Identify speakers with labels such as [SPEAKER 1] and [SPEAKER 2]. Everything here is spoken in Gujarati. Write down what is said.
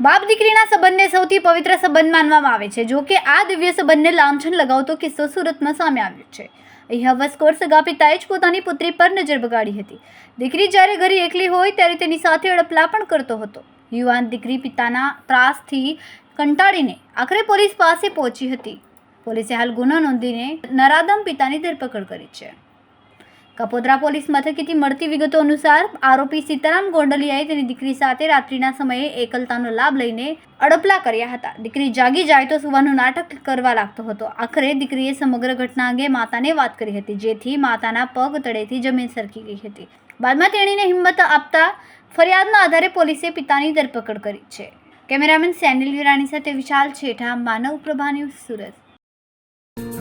[SPEAKER 1] બાપ દીકરીના સંબંધને સૌથી પવિત્ર સંબંધ માનવામાં આવે છે. જો કે આ દિવ્ય સંબંધને લાંછન લગાવતો કિસ્સો સુરતમાં સામે આવ્યો છે. અહીં હવસખોર સગા પિતાએ જ પોતાની પુત્રી પર નજર બગાડી હતી. દીકરી જ્યારે ઘરે એકલી હોય ત્યારે તેની સાથે અડપલા પણ કરતો હતો. યુવાન દીકરી પિતાના ત્રાસથી કંટાળીને આખરે પોલીસ પાસે પહોંચી હતી. પોલીસે હાલ ગુનો નોંધીને નરાદમ પિતાની ધરપકડ કરી છે. કપોદ્રા પોલીસ મથકેથી મળતી વિગતો અનુસાર આરોપી સીતારામ ગોંડલિયાએ તેની દીકરી સાથે રાત્રિના સમયે એકલતાનો લાભ લઈને અડપલા કર્યા હતા. દીકરી જાગી જાય તો સુવાનું નાટક કરવા લાગતો હતો. આખરે દીકરીએ સમગ્ર ઘટના અંગે માતાને વાત કરી હતી, જેથી માતાના પગ તળેથી જમીન સરકી ગઈ હતી. બાદમાં તેણીને હિંમત આપતા ફરિયાદના આધારે પોલીસે પિતાની ધરપકડ કરી છે. કેમેરામેન સેનિલ વિરાણી સાથે વિશાલ છેઠા, માનવ પ્રભા ન્યૂઝ સુરત.